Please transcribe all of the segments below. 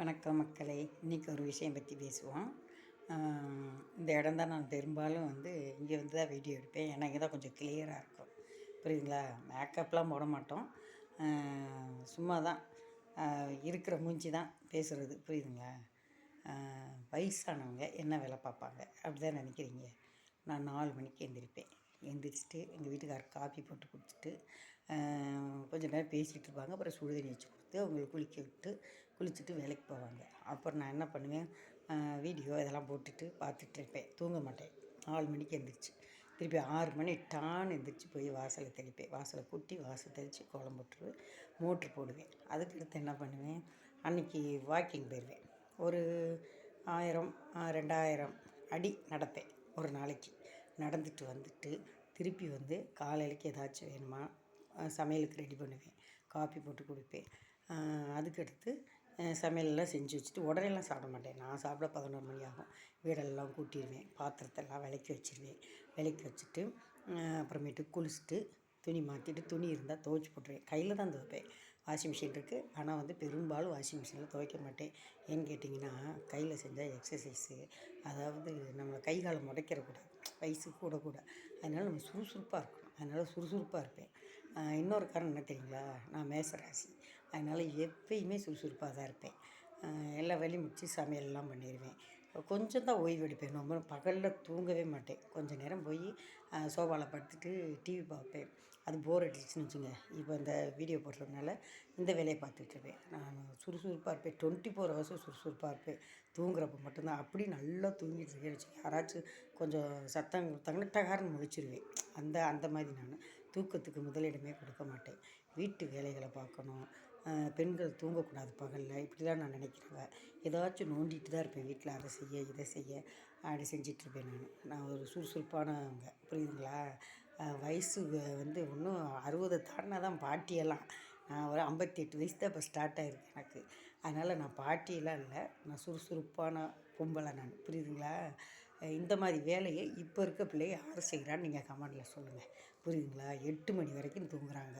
வணக்கம் மக்களே. இன்றைக்கி ஒரு விஷயம் பற்றி பேசுவோம். இந்த இடம் தான் நான் பெரும்பாலும் வந்து இங்கே வந்து தான் வீடியோ எடுப்பேன். ஏன்னா இங்கே தான் கொஞ்சம் கிளியராக இருக்கும். புரியுதுங்களா? மேக்கப்லாம் போட மாட்டோம். சும்மா தான் இருக்கிற மூஞ்சி தான் பேசுகிறது புரியுதுங்களா? வயசானவங்க என்ன வேலை பார்ப்பாங்க? அப்படி தான் நினைக்கிறீங்க. நான் நாலு மணிக்கு எழுந்திரிப்பேன் எழுந்திரிச்சிட்டு எங்கள் வீட்டுக்காரர் காஃபி போட்டு குடிச்சிட்டு கொஞ்சம் நேரம் பேசிகிட்டு இருப்பாங்க. அப்புறம் சுடுதண்ணி வச்சு கொடுத்து அவங்களுக்கு குளிக்க விட்டு குளிச்சுட்டு வேலைக்கு போவாங்க. அப்புறம் நான் என்ன பண்ணுவேன் வீடியோ இதெல்லாம் போட்டுட்டு பார்த்துட்டு இருப்பேன். தூங்க மாட்டேன். நாலு மணிக்கு எழுந்திரிச்சு திருப்பி ஆறு மணி டான் எந்திரிச்சு போய் வாசலை தெளிப்பேன். வாசலை கூட்டி வாசல் தெளித்து கோலம் போட்டுருவேன் மோட்ரு போடுவேன். அதுக்கடுத்து என்ன பண்ணுவேன் அன்றைக்கி வாக்கிங் போயிடுவேன். ஒரு ஆயிரம் ரெண்டாயிரம் அடி நடப்பேன் ஒரு நாளைக்கு. நடந்துட்டு வந்துட்டு திருப்பி வந்து காலையிலக்கு ஏதாச்சும் வேணுமா? சமையலுக்கு ரெடி பண்ணுவேன். காஃபி போட்டு குடிப்பேன். அதுக்கடுத்து சமையலெல்லாம் செஞ்சு வச்சுட்டு உடனேலாம் சாப்பிட மாட்டேன். நான் சாப்பிட பதினோரு மணி ஆகும். வீடெல்லாம் கூட்டிடுவேன். பாத்திரத்தெல்லாம் விளக்கி வச்சுருவேன். விளக்கி வச்சுட்டு அப்புறமேட்டு குளிச்சுட்டு துணி மாற்றிட்டு துணி இருந்தால் துவைச்சி போட்டுருவேன். கையில் தான் துவைப்பேன். வாஷிங் மிஷின் இருக்குது ஆனால் வந்து பெரும்பாலும் வாஷிங் மிஷினில் துவைக்க மாட்டேன். ஏன்னு கேட்டிங்கன்னா கையில் செஞ்சால் எக்ஸசைஸு அதாவது நம்மளை கை காலம் முடைக்கிறக்கூடாது வயசு கூட கூட. அதனால் நம்ம சுறுசுறுப்பாக இருக்கணும். அதனால் சுறுசுறுப்பாக இருப்பேன். இன்னொரு காரணம் என்ன தெரியுங்களா? நான் மேசராசி. அதனால் எப்பயுமே சுறுசுறுப்பாக தான் இருப்பேன். எல்லா வேலையும் முடித்து சமையல்லாம் பண்ணிடுவேன் கொஞ்சம் தான் ஓய்வு எடுப்பேன். ரொம்ப பகலில் தூங்கவே மாட்டேன். கொஞ்சம் நேரம் போய் சோஃபாவில் படுத்துட்டு டிவி பார்ப்பேன். அது போர் அடிச்சுன்னு வச்சுங்க. இப்போ இந்த வீடியோ போடுறதுனால இந்த வேலையை பார்த்துட்ருப்பேன் நான் சுறுசுறுப்பாக இருப்பேன். டுவெண்ட்டி ஃபோர் ஹவர்ஸும் சுறுசுறுப்பாக இருப்பேன். தூங்குறப்ப மட்டும்தான். அப்படி நல்லா தூங்கிட்டு இருக்கேன் வச்சு யாராச்சும் கொஞ்சம் சத்தம் கொடுத்தாங்கன்னா டகார்னு முடிச்சிருவேன் அந்த அந்த மாதிரி நான். தூக்கத்துக்கு முதலிடமே கொடுக்க மாட்டேன். வீட்டு வேலைகளை பார்க்கணும். பெண்கள் தூங்கக்கூடாது பகலில். இப்படி தான் நான் நினைக்கிறேன் ஏதாச்சும் நோண்டிட்டு தான் இருப்பேன். வீட்டில் அதை செய்ய இதை செய்ய அப்படி செஞ்சிட்ருப்பேன் நான். நான் ஒரு சுறுசுறுப்பானவங்க. புரியுதுங்களா? வயசு வந்து இன்னும் அறுபதை தாண்டினா தான் பாட்டியெல்லாம். நான் ஒரு ஐம்பத்தி எட்டு வயசு தான் இப்போ ஸ்டார்ட் ஆகிருக்கு எனக்கு. அதனால் நான் பாட்டியெல்லாம் இல்லை. நான் சுறுசுறுப்பான பொம்பளை நான். புரியுதுங்களா? இந்த மாதிரி வேலையை இப்போ இருக்க பிள்ளைய யார் செய்கிறான்னு நீங்கள் கமெண்டில் சொல்லுங்கள். புரியுதுங்களா? எட்டு மணி வரைக்கும் தூங்குறாங்க.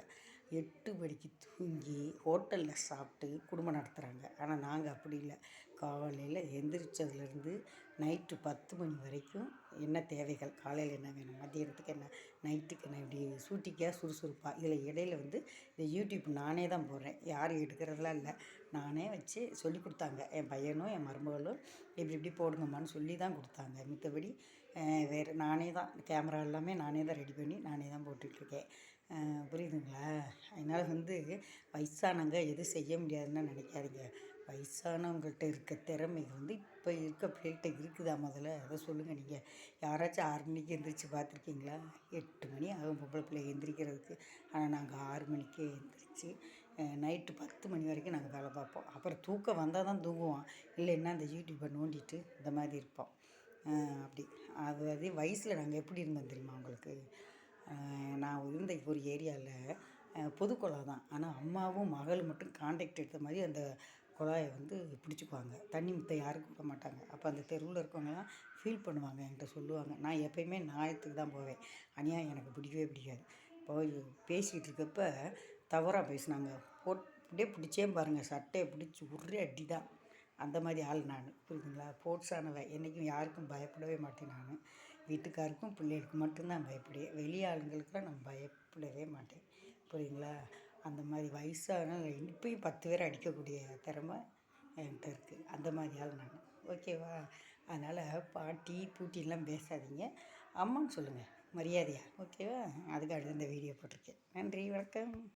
எட்டு மணிக்கு தூங்கி ஹோட்டலில் சாப்பிட்டு குடும்பம் நடத்துகிறாங்க ஆனால் நாங்கள் அப்படி இல்லை. காலையில் எந்திரிச்சதுலேருந்து நைட்டு பத்து மணி வரைக்கும் என்ன தேவைகள்? காலையில் என்ன வேணும்? மதியானத்துக்கு என்ன? நைட்டுக்கு என்ன? இப்படி சூட்டிக்காக சுறுசுறுப்பாக இதில் இடையில வந்து இந்த யூடியூப் நானே தான் போடுறேன். யாரும் எடுக்கிறதுலாம் இல்லை. நானே வச்சு சொல்லி கொடுத்தாங்க. என் பையனும் என் மருமகளும் இப்படி இப்படி போடுங்கம்மான்னு சொல்லி தான் கொடுத்தாங்க. மித்தபடி வேறு நானே தான். கேமரா எல்லாமே நானே தான் ரெடி பண்ணி நானே தான் போட்டுட்ருக்கேன். புரியுதுங்களா? அதனால் வந்து வயசானவங்க எதுவும் செய்ய முடியாதுன்னு நினைக்காதீங்க. வயசானவங்கள்ட்ட இருக்க திறமை வந்து இப்போ இருக்க பிள்ளைகிட்ட இருக்குதா முதல்ல? அதை சொல்லுங்கள் நீங்கள் யாராச்சும் ஆறு மணிக்கு எந்திரிச்சு பார்த்துருக்கீங்களா? எட்டு மணி ஆகும் பொம்பளை பிள்ளை எந்திரிக்கிறதுக்கு. ஆனால் நாங்கள் ஆறு மணிக்கே எந்திரிச்சு நைட்டு பத்து மணி வரைக்கும் நாங்கள் வேலை பார்ப்போம். அப்புறம் தூக்கம் வந்தால் தான் தூங்குவோம். இல்லைன்னா அந்த யூடியூப்பை நோண்டிட்டு இந்த மாதிரி இருப்போம். அப்படி. அது வயசில் நாங்கள் எப்படி இருந்தோம் தெரியுமா உங்களுக்கு? நான் இருந்த ஒரு ஏரியாவில் பொது குழா தான். ஆனால் அம்மாவும் மகளும் மட்டும் கான்டாக்ட் எடுத்த மாதிரி அந்த குழாயை வந்து பிடிச்சிக்குவாங்க. தண்ணி முத்த யாருக்கும் விட மாட்டாங்க. அப்போ அந்த தெருவில் இருக்கவங்கலாம் ஃபீல் பண்ணுவாங்க என்கிட்ட சொல்லுவாங்க. நான் எப்போயுமே நியாயத்துக்கு தான் போவேன். அநியாயம் எனக்கு பிடிக்கவே பிடிக்காது. போய் பேசிக்கிட்டு இருக்கப்ப தவறாக பேசினாங்க. போட் அப்படியே பிடிச்சே பாருங்கள் சட்டையை பிடிச்சி ஒரே அடி தான் அந்த மாதிரி ஆள் நான் புரியுதுங்களா? ஆனவன் என்றைக்கும் யாருக்கும் பயப்படவே மாட்டேன் நான். வீட்டுக்காருக்கும் பிள்ளைகளுக்கு மட்டும்தான் பயப்படுவேன். வெளி ஆளுங்களுக்கெல்லாம் நான் பயப்படவே மாட்டேன். புரியுதுங்களா? அந்த மாதிரி வயசான இப்பயும் பத்து பேர் அடிக்கக்கூடிய திறமை என்கிட்ட இருக்குது அந்த மாதிரி ஆள் நான். ஓகேவா? அதனால் பாட்டி பூட்டிலாம் பேசாதீங்க. அம்மான்னு சொல்லுங்கள் மரியாதையா? ஓகேவா? அதுக்காக இந்த வீடியோ போட்டிருக்கேன். நன்றி வணக்கம்.